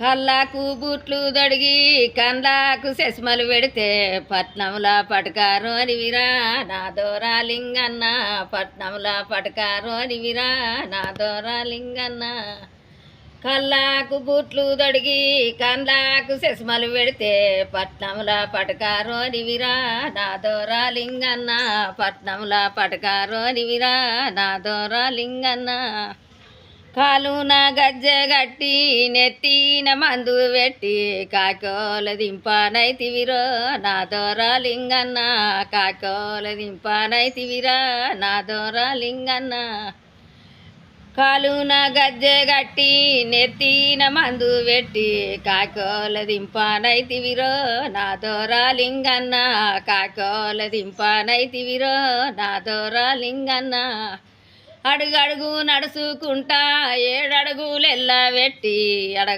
కళ్ళకు బూట్లు దొడిగి కండ్లకు సెస్మలు పెడితే పట్నంలా పటకారు అనివిరా నా దోరాలింగన్న పట్నంలా పటకారు అనివిరా నా దోరాలింగన్న కళ్ళకు బూట్లు దొడిగి కండ్లకు సెస్మలు పెడితే పట్నంలా పటకారు అనివిరా నా దోరాలింగన్న పట్నంలా పటకారు అనివిరా నా దోరాలింగన్న కాలున గజ్జె గట్టి నెత్తిన మందు పెట్టి కాకోల దింపానైతివిరో నా దొర లింగన్న కాకోల దింపానైతివిరా నా దొర లింగన్న. కాలున గజ్జె గట్టి నెత్తిన మందు పెట్టి కాకోల దింపానైతివిరో నా దొర లింగన్న కాకోల దింపానైతివిరో నా దొర లింగన్న. అడుగడుగు నడుచుకుంటా ఏడడుగులెల్లా పెట్టి అడగ